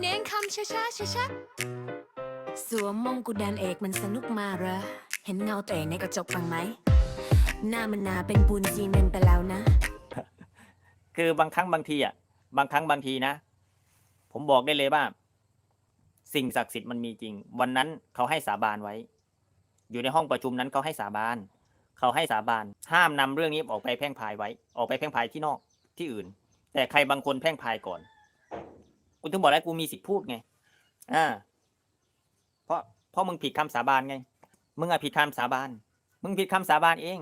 เน้นคำช้าช้าช้าช้าสวมมงกุฎแดนเอกมันสนุกมากเหรอ เห็นเงาตัวเองในกระจกบ้างไหม หน้ามันนาเป็นปูนซีเมนต์ไปแล้วนะ คือบางครั้งบางทีอะ บางครั้งบางทีนะ ผมบอกได้เลยว่า สิ่งศักดิ์สิทธิ์มันมีจริง วันนั้นเขาให้สาบานไว้ อยู่ในห้องประชุมนั้นเขาให้สาบาน เขาให้สาบาน ห้ามนำเรื่องนี้ออกไปแพร่งพายไว้ ออกไปแพร่งพายที่นอกที่อื่น แต่ใครบางคนแพร่งพายก่อน กูถึงบอกแล้วกูมีสิทธิ์พูดไง อ่า เพราะเพราะมึงผิดคำสาบานไง มึงอะผิดคำสาบาน มึงผิดคำสาบานเอง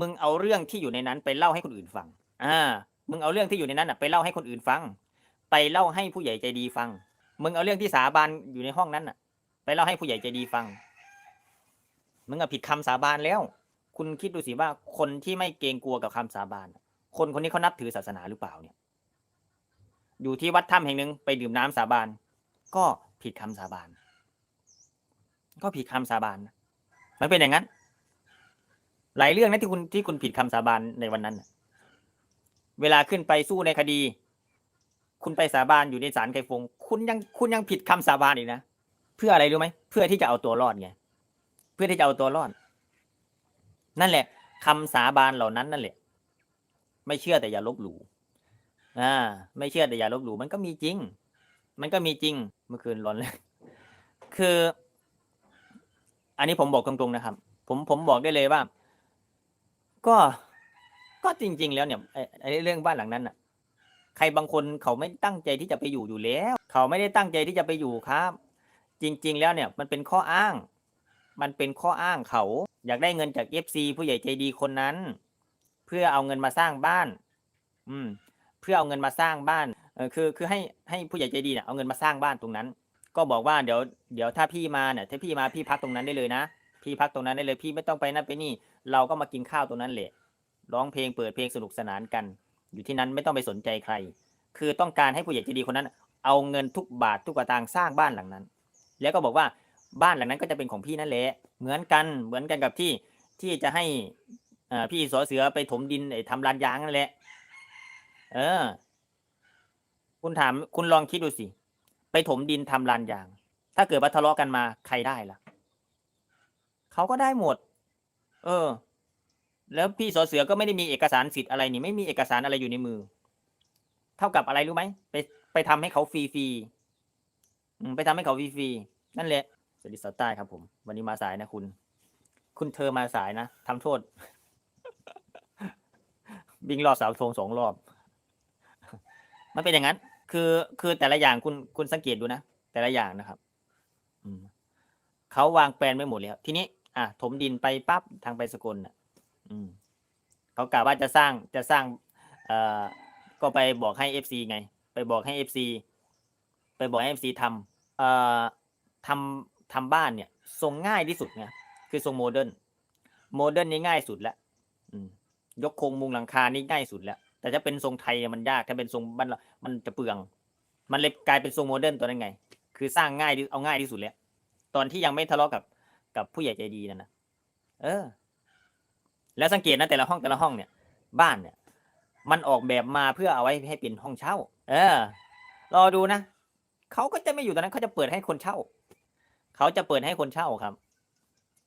มึงเอาเรื่องที่อยู่ในนั้นไปเล่าให้คนอื่นฟัง อ่า มึงเอาเรื่องที่อยู่ในนั้นอะไปเล่าให้คนอื่นฟัง ไปเล่าให้ผู้ใหญ่ใจดีฟัง มึงเอาเรื่องที่สาบานอยู่ในห้องนั้นอะไปเล่าให้ผู้ใหญ่ใจดีฟัง มึงอะผิดคำสาบานแล้ว คุณคิดดูสิว่าคนที่ไม่เกรงกลัวกับคำสาบาน คนคนนี้เขานับถือศาสนาหรือเปล่าเนี่ย อยู่ที่วัดถ้ำแห่งหนึ่งไปดื่มน้ำสาบาน ก็ผิดคำสาบาน ก็ผิดคำสาบานมันเป็นอย่างนั้น หลายเรื่องนะที่คุณที่คุณผิดคำสาบานในวันนั้นเวลาขึ้นไปสู้ในคดี คุณไปสาบานอยู่ในศาลไกฟง คุณยังคุณยังผิดคำสาบานอีกนะเพื่ออะไรรู้ไหมเพื่อที่จะเอาตัวรอดไงเพื่อที่จะเอาตัวรอด นั่นแหละคำสาบานเหล่านั้นนั่นแหละ ไม่เชื่อแต่อย่าลบหลู่ อ่า ไม่เชื่อแต่อย่าลบหลู่มันก็มีจริง มันก็มีจริง เมื่อคืนร้อนเลย คือ อันนี้ผมบอกตรงๆนะครับ ผมผมบอกได้เลยว่า ก็ก็จริง ๆ แล้วเนี่ยไอ้เรื่องบ้านหลังนั้นน่ะ ใครบางคนเขาไม่ตั้งใจที่จะไปอยู่อยู่แล้ว เขาไม่ได้ตั้งใจที่จะไปอยู่ครับ จริง ๆ แล้วเนี่ย มันเป็นข้ออ้าง มันเป็นข้ออ้างเขา อยากได้เงินจากเอฟซีผู้ใหญ่ใจดีคนนั้น เพื่อเอาเงินมาสร้างบ้าน อืม เพื่อเอาเงินมาสร้างบ้านเออคือคือให้ให้ผู้ใหญ่ใจดีเนี่ยเอาเงินมาสร้างบ้านตรงนั้น ก็บอกว่าเดี๋ยวเดี๋ยวถ้าพี่มาเนี่ยถ้าพี่มาพี่พักตรงนั้นได้เลยนะ พี่พักตรงนั้นได้เลยพี่ไม่ต้องไปนั่นไปนี่ เราก็มากินข้าวตรงนั้นแหละร้องเพลงเปิดเพลงสนุกสนานกัน อยู่ที่นั้นไม่ต้องไปสนใจใคร คือต้องการให้ผู้ใหญ่ใจดีคนนั้น เอาเงินทุกบาททุกสตางค์สร้างบ้านหลังนั้น แล้วก็บอกว่าบ้านหลังนั้นก็จะเป็นของพี่นั่นแหละเหมือนกันเหมือนกันกับที่ที่จะให้พี่สอเสือไปถมดินทำลานยางนั่นแหละ เออ คุณถาม คุณลองคิดดูสิ ไปถมดินทำลานยาง ถ้าเกิดว่าทะเลาะกันมาใครได้ล่ะ เขาก็ได้หมด เออ แล้วพี่สอเสือก็ไม่ได้มีเอกสารสิทธิ์อะไรนี่ ไม่มีเอกสารอะไรอยู่ในมือ เท่ากับอะไรรู้ไหม ไปไปทำให้เขาฟรีฟรีๆไปทำให้เขาฟรีฟรีๆนั่นแหละ สวัสดีสาวใต้ครับผม วันนี้มาสายนะคุณ คุณเธอมาสายนะทำโทษ วิ่งรอบสาวธงสองรอบ มันเป็นอย่างนั้น คือคือแต่ละอย่างคุณคุณสังเกตดูนะ แต่ละอย่างนะครับ อืมเขาวางแปลนไว้หมดแล้ว ทีนี้ อะถมดินไปปั๊บทางไปสกลน่ะ อืมเขากะว่าจะสร้างจะสร้างเอ่อก็ไปบอกให้เอฟซีไง ไปบอกให้เอฟซีไปบอกให้เอฟซีทำเอ่อทำทำบ้านเนี่ยทรงง่ายที่สุดนะคือทรงโมเดิร์นโมเดิร์นนี่ง่ายสุดแล้วยกโครงมุงหลังคานี่ง่ายสุดแล้ว แต่ถ้าเป็นทรงไทยมันยากถ้าเป็นทรงบ้านเรามันจะเปลือง มันเลยกลายเป็นทรงโมเดิร์นตัวนั้นไง คือสร้างง่ายเอาง่ายที่สุดแล้วตอนที่ยังไม่ทะเลาะกับกับผู้ใหญ่ใจดีนั่นนะเออ แล้วสังเกตนะแต่ละห้องแต่ละห้องเนี่ย บ้านเนี่ย มันออกแบบมาเพื่อเอาไว้ให้เป็นห้องเช่า เออรอดูนะเขาก็จะไม่อยู่ตอนนั้นเขาจะเปิดให้คนเช่าเขาจะเปิดให้คนเช่าครับ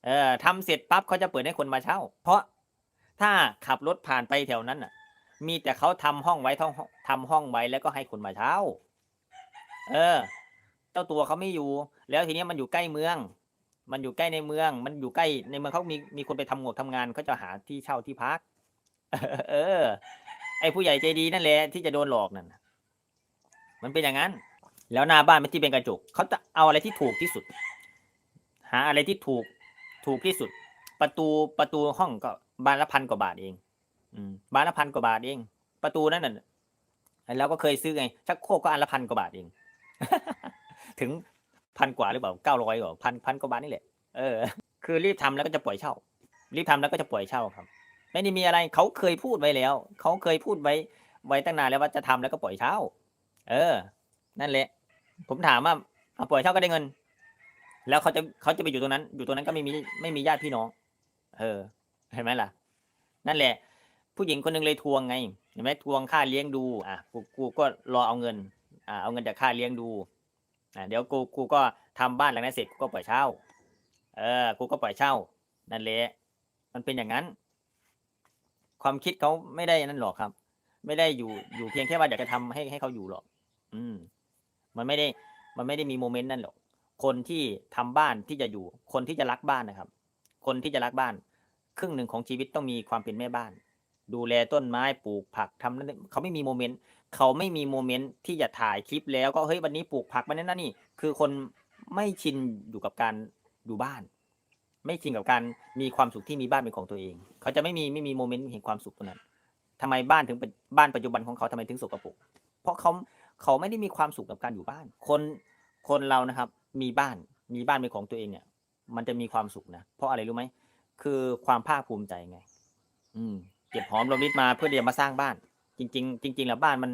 เออทำเสร็จปั๊บเขาจะเปิดให้คนมาเช่า เพราะถ้าขับรถผ่านไปแถวนั้นน่ะ มีแต่เขาทำห้องไว้ท่องทำห้องไว้แล้วก็ให้คนมาเช่า เออ เจ้าตัวเขาไม่อยู่ แล้วทีนี้มันอยู่ใกล้เมือง มันอยู่ใกล้ในเมือง มันอยู่ใกล้ในเมืองเขามีมีคนไปทำงานทำงานเขาจะหาที่เช่าที่พัก เออ ไอ้ผู้ใหญ่ใจดีนั่นแหละที่จะโดนหลอกนั่นมันเป็นอย่างนั้น แล้วหน้าบ้านมันที่เป็นกระจกเขาจะเอาอะไรที่ถูกที่สุด หาอะไรที่ถูกถูกที่สุด ประตูประตูห้องก็บานละพันกว่าบาทเอง บานละพันกว่าบาทเอง ประตูนั่นน่ะแล้วก็เคยซื้อไงชักโครกก็อันละพันกว่าบาทเอง ถึงพันกว่าหรือเปล่าเก้าร้อยกว่าพันพันกว่าบาทนี่แหละเออคือรีบทำแล้วก็จะปล่อยเช่า รีบทำแล้วก็จะปล่อยเช่าครับ ไม่ได้มีอะไรเขาเคยพูดไว้แล้วเขาเคยพูดไว้ไว้ตั้งนานแล้วว่าจะทำแล้วก็ปล่อยเช่า เออ นั่นแหละ ผมถามว่าเอาปล่อยเช่าก็ได้เงิน แล้วเขาจะเขาจะไปอยู่ตรงนั้น อยู่ตรงนั้นก็ไม่มีไม่มีญาติพี่น้อง เออ เห็นไหมล่ะ นั่นแหละ ผู้หญิงคนหนึ่งเลยทวงไงเห็นไหมทวงค่าเลี้ยงดูอะกูกูก็รอเอาเงินอ่าเอาเงินจากค่าเลี้ยงดูอ่าเดี๋ยวกูกูก็ทำบ้านหลังนั้นเสร็จกูก็ปล่อยเช่า เออกูก็ปล่อยเช่า นั่นแหละมันเป็นอย่างนั้น ความคิดเขาไม่ได้นั่นหรอกครับ ไม่ได้อยู่อยู่เพียงแค่ว่าอยากจะทำให้ให้เขาอยู่หรอก อืม มันไม่ได้มันไม่ได้มีโมเมนต์นั่นหรอก คนที่ทำบ้านที่จะอยู่ คนที่จะรักบ้านนะครับ คนที่จะรักบ้าน ครึ่งหนึ่งของชีวิตต้องมีความเป็นแม่บ้าน ดูแลต้นไม้ปลูกผักทำนั่นเขาไม่มีโมเมนต์เขาไม่มีโมเมนต์ที่จะถ่ายคลิปแล้วก็เฮ้ยวันนี้ปลูกผักวันนั้นนั่นนี่ คือคนไม่ชินอยู่กับการอยู่บ้าน ไม่ชินกับการมีความสุขที่มีบ้านเป็นของตัวเอง เขาจะไม่มีไม่มีโมเมนต์แห่งความสุขตรงนั้นทำไมบ้านถึงเป็นบ้านปัจจุบันของเขาทำไมถึงสกปรกเพราะเขาเขาไม่ได้มีความสุขกับการอยู่บ้าน คนคนเรานะครับ มีบ้านมีบ้านเป็นของตัวเองเนี่ย มันจะมีความสุขนะเพราะอะไรรู้ไหมคือความภาคภูมิใจไง อืม เก็บหอมรอมริบมาเพื่อเดียวมาสร้างบ้าน จริง ๆ จริง ๆ แล้วบ้านมัน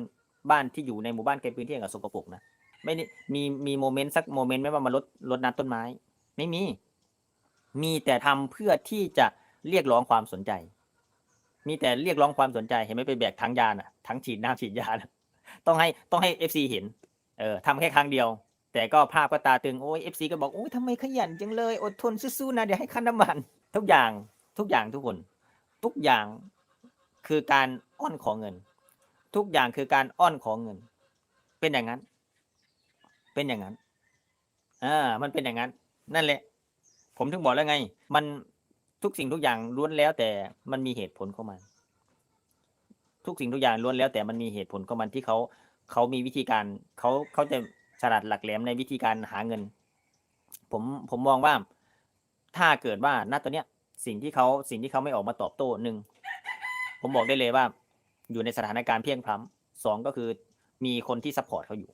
บ้านที่อยู่ในหมู่บ้านไกลพื้นที่กับสกปรกนะไม่มีมีโมเมนต์สักโมเมนต์ไหมว่ามาลดลดน้ำต้นไม้ ไม่มี มีแต่ทำเพื่อที่จะเรียกร้องความสนใจ มีแต่เรียกร้องความสนใจเห็นไหมไปแบกถังยาน่ะถังฉีดน้ำฉีดยานะต้องให้ต้องให้เอฟซีเห็น เออทำแค่ครั้งเดียว แต่ก็ภาพก็ตาตึงโอ้ยเอฟซีก็บอกโอ้ยทำไมขยันจังเลย อดทนสู้ๆนะเดี๋ยวให้ค่าน้ำมัน ทุกอย่างทุกอย่างทุกคน ทุกอย่าง คือการอ้อนขอเงิน ทุกอย่างคือการอ้อนขอเงิน เป็นอย่างนั้น เป็นอย่างนั้นอ่ามันเป็นอย่างนั้น นั่นแหละ ผมถึงบอกแล้วไง มันทุกสิ่งทุกอย่างล้วนแล้ว แต่มันมีเหตุผลของมัน ทุกสิ่งทุกอย่างล้วนแล้ว แต่มันมีเหตุผลของมันที่เขาเขามีวิธีการเขาเขาจะฉลาดหลักแหลมในวิธีการหาเงิน ผมผมมองว่าถ้าเกิดว่าณตอนเนี้ยสิ่งที่เขาสิ่งที่เขาไม่ออกมาตอบโต้หนึ่ง ผมบอกได้เลยว่า อยู่ในสถานการณ์เพียงพล้ำสองก็คือมีคนที่ซัพพอร์ตเขาอยู่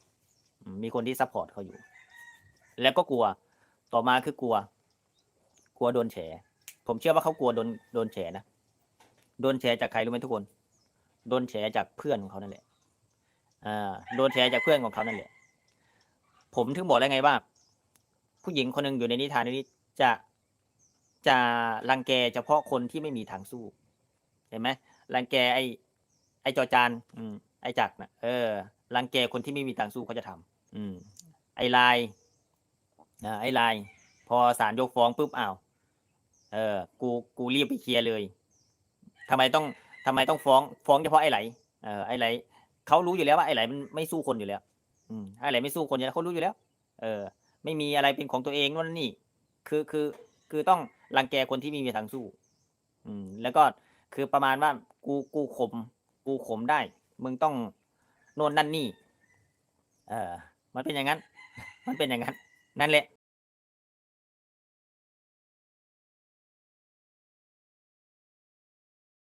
มมีคนที่ซัพพอร์ตเขาอยู่ แล้วก็กลัว ต่อมาคือกลัว กลัวโดนแฉ ผมเชื่อว่าเขากลัวโดนโดนแฉนะ โดนแฉจากใครรู้ไหมทุกคน โดนแฉจากเพื่อนของเขานั่นแหละ อ่า โดนแฉจากเพื่อนของเขานั่นแหละ ผมถึงบอกแล้วไงว่า ผู้หญิงคนหนึ่งอยู่ในนิทานนี้จะจะรังแกเฉพาะคนที่ไม่มีทางสู้ เห็นไหมรังแกไอ้ไอ้จอจานอืมไอ้จักรนะเออรังแกคนที่ไม่มีทางสู้เขาจะทำอืม ไอ้ลายอ่าไอ้ลายพอศาลยกฟ้องปุ๊บอ้าวเออ กูกูรีบไปเคลียร์เลยทำไมต้องทำไมต้องฟ้องฟ้องเฉพาะไอ้ไหลเออไอ้ไหลเขารู้อยู่แล้วว่าไอ้ไหลมันไม่สู้คนอยู่แล้ว อืมไอ้ไหลไม่สู้คนอยู่แล้วเขารู้อยู่แล้ว เออ ไม่มีอะไรเป็นของตัวเองนั่นนี่ คือคือคือต้องรังแกคนที่ม่มีทางสู้ อืม แล้วก็ คือประมาณว่ากูกูข่มกูข่มได้ มึงต้องโน่นนั่นนี่ เออมันเป็นอย่างนั้น มันเป็นอย่างนั้น นั่นแหละ